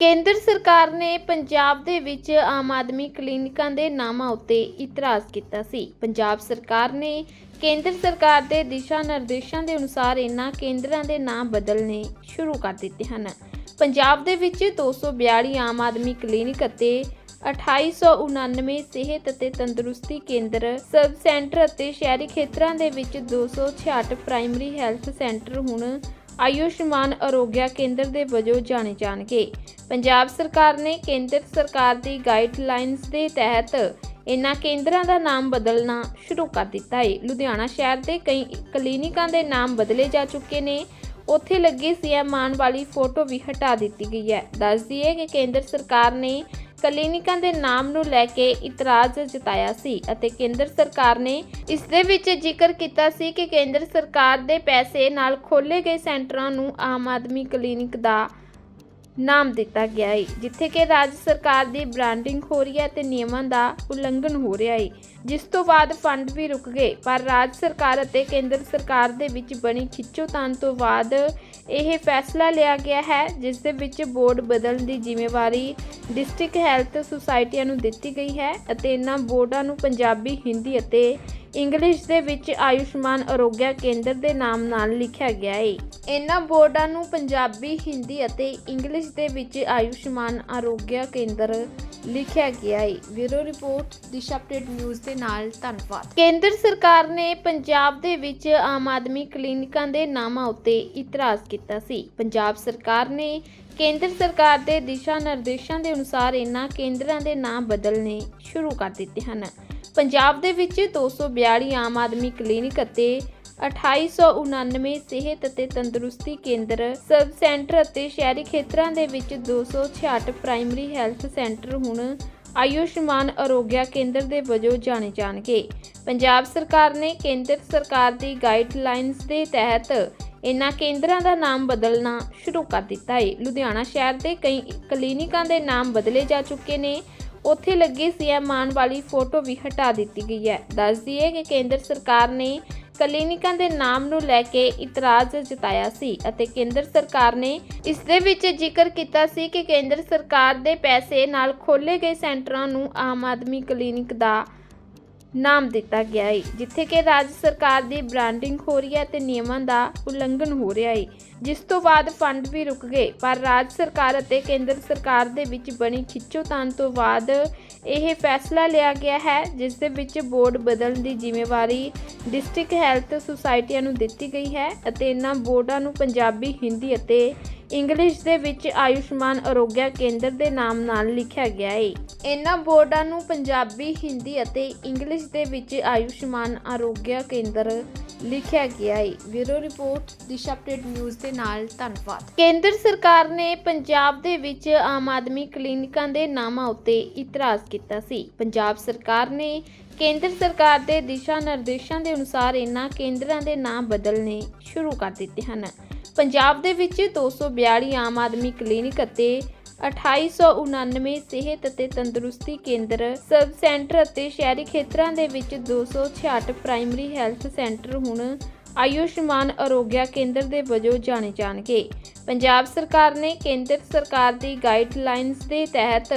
ਕੇਂਦਰ ਸਰਕਾਰ ਨੇ ਪੰਜਾਬ ਦੇ ਵਿੱਚ ਆਮ ਆਦਮੀ ਕਲੀਨਿਕਾਂ ਦੇ ਨਾਮਾਂ ਉੱਤੇ ਇਤਰਾਜ਼ ਕੀਤਾ ਸੀ। ਪੰਜਾਬ ਸਰਕਾਰ ਨੇ ਕੇਂਦਰ ਸਰਕਾਰ ਦੇ ਦਿਸ਼ਾ ਨਿਰਦੇਸ਼ਾਂ ਦੇ ਅਨੁਸਾਰ ਇਹਨਾਂ ਕੇਂਦਰਾਂ ਦੇ ਨਾਮ ਬਦਲਣੇ ਸ਼ੁਰੂ ਕਰ ਦਿੱਤੇ ਹਨ। ਪੰਜਾਬ ਦੇ ਵਿੱਚ 242 ਆਮ ਆਦਮੀ ਕਲੀਨਿਕ ਅਤੇ 2899 ਸਿਹਤ ਅਤੇ ਤੰਦਰੁਸਤੀ ਕੇਂਦਰ ਸਬ ਸੈਂਟਰ ਅਤੇ ਸ਼ਹਿਰੀ ਖੇਤਰਾਂ ਦੇ ਵਿੱਚ 266 ਪ੍ਰਾਇਮਰੀ ਹੈਲਥ ਸੈਂਟਰ ਹੁਣ ਆਯੁਸ਼ਮਾਨ ਅਰੋਗਿਆ ਕੇਂਦਰ ਦੇ ਵਜੋਂ ਜਾਣੇ ਜਾਣਗੇ। ਪੰਜਾਬ ਸਰਕਾਰ ਨੇ ਕੇਂਦਰ ਸਰਕਾਰ ਦੀ ਗਾਈਡਲਾਈਨਸ ਦੇ ਤਹਿਤ ਇਨ੍ਹਾਂ ਕੇਂਦਰਾਂ ਦਾ ਨਾਮ ਬਦਲਣਾ ਸ਼ੁਰੂ ਕਰ ਦਿੱਤਾ ਹੈ ਲੁਧਿਆਣਾ ਸ਼ਹਿਰ ਦੇ ਕਈ ਕਲੀਨਿਕਾਂ ਦੇ ਨਾਮ ਬਦਲੇ ਜਾ ਚੁੱਕੇ ਨੇ। ਉੱਥੇ ਲੱਗੀ ਸੀਐਮ ਮਾਨ ਵਾਲੀ ਫੋਟੋ ਵੀ ਹਟਾ ਦਿੱਤੀ ਗਈ ਹੈ। ਦੱਸ ਦਈਏ ਕਿ ਕੇਂਦਰ ਸਰਕਾਰ ਨੇ ਕਲੀਨਿਕਾਂ ਦੇ ਨਾਮ ਨੂੰ ਲੈ ਕੇ ਇਤਰਾਜ਼ ਜਤਾਇਆ ਸੀ ਅਤੇ ਕੇਂਦਰ ਸਰਕਾਰ ਨੇ ਇਸ ਦੇ ਵਿੱਚ ਜ਼ਿਕਰ ਕੀਤਾ ਸੀ ਕਿ ਕੇਂਦਰ ਸਰਕਾਰ ਦੇ ਪੈਸੇ ਨਾਲ ਖੋਲੇ ਗਏ ਸੈਂਟਰਾਂ ਨੂੰ ਆਮ ਆਦਮੀ ਕਲੀਨਿਕ ਦਾ ਨਾਮ ਦਿੱਤਾ ਗਿਆ ਹੈ ਜਿੱਥੇ ਕਿ ਰਾਜ ਸਰਕਾਰ ਦੀ ਬ੍ਰਾਂਡਿੰਗ ਹੋ ਰਹੀ ਹੈ ਤੇ ਨਿਯਮਾਂ ਦਾ ਉਲੰਘਣ ਹੋ ਰਿਹਾ ਹੈ ਜਿਸ ਤੋਂ ਬਾਅਦ ਫੰਡ ਵੀ ਰੁਕ ਗਏ, ਪਰ ਰਾਜ ਸਰਕਾਰ ਅਤੇ ਕੇਂਦਰ ਸਰਕਾਰ ਦੇ ਵਿੱਚ ਬਣੀ ਖਿੱਚੋਤਾਣ ਤੋਂ ਬਾਅਦ ਇਹ ਫੈਸਲਾ ਲਿਆ ਗਿਆ ਹੈ, ਜਿਸ ਦੇ ਵਿੱਚ ਬੋਰਡ ਬਦਲਣ ਦੀ ਜ਼ਿੰਮੇਵਾਰੀ ਡਿਸਟ੍ਰਿਕਟ ਹੈਲਥ ਸੁਸਾਇਟੀਆਂ ਨੂੰ ਦਿੱਤੀ ਗਈ ਹੈ ਅਤੇ ਇਹਨਾਂ ਬੋਰਡਾਂ ਨੂੰ ਪੰਜਾਬੀ, ਹਿੰਦੀ ਅਤੇ ਇੰਗਲਿਸ਼ ਦੇ ਵਿੱਚ ਆਯੁਸ਼ਮਾਨ ਅਰੋਗਿਆ ਕੇਂਦਰ ਦੇ ਨਾਮ ਨਾਲ ਲਿਖਿਆ ਗਿਆ ਹੈ ਇਹਨਾਂ ਬੋਰਡਾਂ ਨੂੰ ਪੰਜਾਬੀ, ਹਿੰਦੀ ਅਤੇ ਇੰਗਲਿਸ਼ ਦੇ ਵਿੱਚ ਆਯੁਸ਼ਮਾਨ ਅਰੋਗਿਆ ਕੇਂਦਰ ਲਿਖਿਆ ਗਿਆ ਹੈ bureau report, Disha update news ਦੇ ਨਾਲ ਧੰਨਵਾਦ। ਕੇਂਦਰ ਸਰਕਾਰ ਨੇ ਪੰਜਾਬ ਦੇ ਵਿੱਚ ਆਮ ਆਦਮੀ ਕਲੀਨਿਕਾਂ ਦੇ ਨਾਮਾਂ ਉੱਤੇ ਇਤਰਾਜ਼ ਕੀਤਾ ਸੀ। ਪੰਜਾਬ ਸਰਕਾਰ ਨੇ ਕੇਂਦਰ ਸਰਕਾਰ ਦੇ ਦਿਸ਼ਾ ਨਿਰਦੇਸ਼ਾਂ ਦੇ ਅਨੁਸਾਰ ਇਹਨਾਂ ਕੇਂਦਰਾਂ ਦੇ ਨਾਮ ਬਦਲਣੇ ਸ਼ੁਰੂ ਕਰ ਦਿੱਤੇ ਹਨ। ਪੰਜਾਬ ਦੇ ਵਿੱਚ 242 ਆਮ ਆਦਮੀ ਕਲੀਨਿਕ ਅਤੇ 2899 ਸਿਹਤ ਅਤੇ ਤੰਦਰੁਸਤੀ ਕੇਂਦਰ ਸਬ ਸੈਂਟਰ ਅਤੇ ਸ਼ਹਿਰੀ ਖੇਤਰਾਂ ਦੇ ਵਿੱਚ 266 ਪ੍ਰਾਇਮਰੀ ਹੈਲਥ ਸੈਂਟਰ ਹੁਣ ਆਯੁਸ਼ਮਾਨ ਅਰੋਗਿਆ ਕੇਂਦਰ ਦੇ ਵਜੋਂ ਜਾਣੇ ਜਾਣਗੇ। ਪੰਜਾਬ ਸਰਕਾਰ ਨੇ ਕੇਂਦਰ ਸਰਕਾਰ ਦੀ ਗਾਈਡਲਾਈਨਸ ਦੇ ਤਹਿਤ ਇਨ੍ਹਾਂ ਕੇਂਦਰਾਂ ਦਾ ਨਾਮ ਬਦਲਣਾ ਸ਼ੁਰੂ ਕਰ ਦਿੱਤਾ ਹੈ ਲੁਧਿਆਣਾ ਸ਼ਹਿਰ ਦੇ ਕਈ ਕਲੀਨਿਕਾਂ ਦੇ ਨਾਮ ਬਦਲੇ ਜਾ ਚੁੱਕੇ ਨੇ। ਉੱਥੇ ਲੱਗੀ ਸੀਐਮ ਮਾਨ ਵਾਲੀ ਫੋਟੋ ਵੀ ਹਟਾ ਦਿੱਤੀ ਗਈ ਹੈ। ਦੱਸ ਦਈਏ ਕਿ ਕੇਂਦਰ ਸਰਕਾਰ ਨੇ ਕਲੀਨਿਕਾਂ ਦੇ ਨਾਮ ਨੂੰ ਲੈ ਕੇ ਇਤਰਾਜ਼ ਜਤਾਇਆ ਸੀ ਅਤੇ ਕੇਂਦਰ ਸਰਕਾਰ ਨੇ ਇਸ ਦੇ ਵਿੱਚ ਜ਼ਿਕਰ ਕੀਤਾ ਸੀ ਕਿ ਕੇਂਦਰ ਸਰਕਾਰ ਦੇ ਪੈਸੇ ਨਾਲ ਖੋਲੇ ਗਏ ਸੈਂਟਰਾਂ ਨੂੰ ਆਮ ਆਦਮੀ ਕਲੀਨਿਕ ਦਾ ਨਾਮ ਦਿੱਤਾ ਗਿਆ ਹੈ ਜਿੱਥੇ ਕਿ ਰਾਜ ਸਰਕਾਰ ਦੀ ਬ੍ਰਾਂਡਿੰਗ ਹੋ ਰਹੀ ਹੈ ਤੇ ਨਿਯਮਾਂ ਦਾ ਉਲੰਘਣ ਹੋ ਰਿਹਾ ਹੈ ਜਿਸ ਤੋਂ ਬਾਅਦ ਫੰਡ ਵੀ ਰੁਕ ਗਏ, ਪਰ ਰਾਜ ਸਰਕਾਰ ਅਤੇ ਕੇਂਦਰ ਸਰਕਾਰ ਦੇ ਵਿੱਚ ਬਣੀ ਖਿੱਚੋਤਾਣ ਤੋਂ ਬਾਅਦ ਇਹ ਫੈਸਲਾ ਲਿਆ ਗਿਆ ਹੈ, ਜਿਸ ਦੇ ਵਿੱਚ ਬੋਰਡ ਬਦਲਣ ਦੀ ਜ਼ਿੰਮੇਵਾਰੀ ਡਿਸਟ੍ਰਿਕਟ ਹੈਲਥ ਸੁਸਾਇਟੀਆਂ ਨੂੰ ਦਿੱਤੀ ਗਈ ਹੈ ਅਤੇ ਇਹਨਾਂ ਬੋਰਡਾਂ ਨੂੰ ਪੰਜਾਬੀ, ਹਿੰਦੀ ਅਤੇ ਇੰਗਲਿਸ਼ ਦੇ ਵਿੱਚ ਆਯੁਸ਼ਮਾਨ ਅਰੋਗਿਆ ਕੇਂਦਰ ਦੇ ਨਾਮ ਨਾਲ ਲਿਖਿਆ ਗਿਆ ਹੈ ਇਹਨਾਂ ਬੋਰਡਾਂ ਨੂੰ ਪੰਜਾਬੀ, ਹਿੰਦੀ ਅਤੇ ਇੰਗਲਿਸ਼ ਦੇ ਵਿੱਚ ਆਯੁਸ਼ਮਾਨ ਅਰੋਗਿਆ ਕੇਂਦਰ ਲਿਖਿਆ ਗਿਆ ਹੈ bureau report, Disha update news ਦੇ ਨਾਲ ਧੰਨਵਾਦ। ਕੇਂਦਰ ਸਰਕਾਰ ਨੇ ਪੰਜਾਬ ਦੇ ਵਿੱਚ ਆਮ ਆਦਮੀ ਕਲੀਨਿਕਾਂ ਦੇ ਨਾਮਾਂ ਉੱਤੇ ਇਤਰਾਜ਼ ਕੀਤਾ ਸੀ। ਪੰਜਾਬ ਸਰਕਾਰ ਨੇ ਕੇਂਦਰ ਸਰਕਾਰ ਦੇ ਦਿਸ਼ਾ ਨਿਰਦੇਸ਼ਾਂ ਦੇ ਅਨੁਸਾਰ ਇਹਨਾਂ ਕੇਂਦਰਾਂ ਦੇ ਨਾਮ ਬਦਲਣੇ ਸ਼ੁਰੂ ਕਰ ਦਿੱਤੇ ਹਨ। ਪੰਜਾਬ ਦੇ ਵਿੱਚ 242 ਆਮ ਆਦਮੀ ਕਲੀਨਿਕ ਅਤੇ 2899 ਸਿਹਤ ਅਤੇ ਤੰਦਰੁਸਤੀ ਕੇਂਦਰ ਸਬ ਸੈਂਟਰ ਅਤੇ ਸ਼ਹਿਰੀ ਖੇਤਰਾਂ ਦੇ ਵਿੱਚ 266 ਪ੍ਰਾਇਮਰੀ ਹੈਲਥ ਸੈਂਟਰ ਹੁਣ ਆਯੁਸ਼ਮਾਨ ਅਰੋਗਿਆ ਕੇਂਦਰ ਦੇ ਵਜੋਂ ਜਾਣੇ ਜਾਣਗੇ। ਪੰਜਾਬ ਸਰਕਾਰ ਨੇ ਕੇਂਦਰ ਸਰਕਾਰ ਦੀ ਗਾਈਡਲਾਈਨਸ ਦੇ ਤਹਿਤ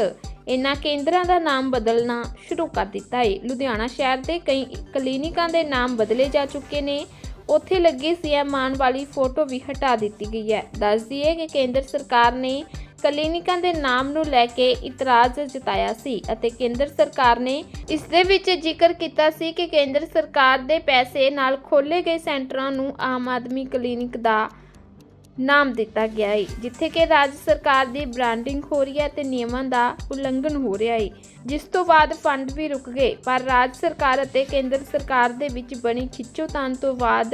ਇਨ੍ਹਾਂ ਕੇਂਦਰਾਂ ਦਾ ਨਾਮ ਬਦਲਣਾ ਸ਼ੁਰੂ ਕਰ ਦਿੱਤਾ ਹੈ ਲੁਧਿਆਣਾ ਸ਼ਹਿਰ ਦੇ ਕਈ ਕਲੀਨਿਕਾਂ ਦੇ ਨਾਮ ਬਦਲੇ ਜਾ ਚੁੱਕੇ ਨੇ। ਉੱਥੇ ਲੱਗੀ ਸੀਐਮ ਮਾਨ ਵਾਲੀ ਫੋਟੋ ਵੀ ਹਟਾ ਦਿੱਤੀ ਗਈ ਹੈ। ਦੱਸ ਦਈਏ ਕਿ ਕੇਂਦਰ ਸਰਕਾਰ ਨੇ ਕਲੀਨਿਕਾਂ ਦੇ ਨਾਮ ਨੂੰ ਲੈ ਕੇ ਇਤਰਾਜ਼ ਜਤਾਇਆ ਸੀ ਅਤੇ ਕੇਂਦਰ ਸਰਕਾਰ ਨੇ ਇਸ ਦੇ ਵਿੱਚ ਜ਼ਿਕਰ ਕੀਤਾ ਸੀ ਕਿ ਕੇਂਦਰ ਸਰਕਾਰ ਦੇ ਪੈਸੇ ਨਾਲ ਖੋਲੇ ਗਏ ਸੈਂਟਰਾਂ ਨੂੰ ਆਮ ਆਦਮੀ ਕਲੀਨਿਕ ਦਾ ਨਾਮ ਦਿੱਤਾ ਗਿਆ ਹੈ, ਜਿੱਥੇ ਕਿ ਰਾਜ ਸਰਕਾਰ ਦੀ ਬ੍ਰਾਂਡਿੰਗ ਹੋ ਰਹੀ ਹੈ ਤੇ ਨਿਯਮਾਂ ਦਾ ਉਲੰਘਣ ਹੋ ਰਿਹਾ ਹੈ। ਜਿਸ ਤੋਂ ਬਾਅਦ ਫੰਡ ਵੀ ਰੁਕ ਗਏ, ਪਰ ਰਾਜ ਸਰਕਾਰ ਅਤੇ ਕੇਂਦਰ ਸਰਕਾਰ ਦੇ ਵਿੱਚ ਬਣੀ ਖਿੱਚੋਤਾਣ ਤੋਂ ਬਾਅਦ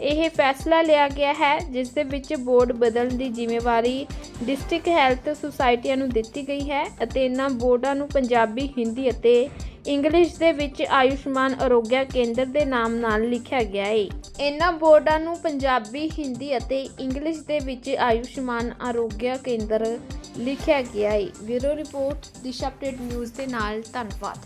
ਇਹ ਫੈਸਲਾ ਲਿਆ ਗਿਆ ਹੈ, ਜਿਸ ਦੇ ਵਿੱਚ ਬੋਰਡ ਬਦਲਣ ਦੀ ਜ਼ਿੰਮੇਵਾਰੀ ਡਿਸਟ੍ਰਿਕਟ ਹੈਲਥ ਸੁਸਾਇਟੀਆਂ ਨੂੰ ਦਿੱਤੀ ਗਈ ਹੈ ਅਤੇ ਇਹਨਾਂ ਬੋਰਡਾਂ ਨੂੰ ਪੰਜਾਬੀ, ਹਿੰਦੀ ਅਤੇ ਇੰਗਲਿਸ਼ ਦੇ ਵਿੱਚ ਆਯੁਸ਼ਮਾਨ ਅਰੋਗਿਆ ਕੇਂਦਰ ਦੇ ਨਾਮ ਨਾਲ ਲਿਖਿਆ ਗਿਆ ਹੈ ਇਹਨਾਂ ਬੋਰਡਾਂ ਨੂੰ ਪੰਜਾਬੀ, ਹਿੰਦੀ ਅਤੇ ਇੰਗਲਿਸ਼ ਦੇ ਵਿੱਚ ਆਯੁਸ਼ਮਾਨ ਅਰੋਗਿਆ ਕੇਂਦਰ ਲਿਖਿਆ ਗਿਆ ਹੈ bureau report, Disha update news ਦੇ ਨਾਲ ਧੰਨਵਾਦ।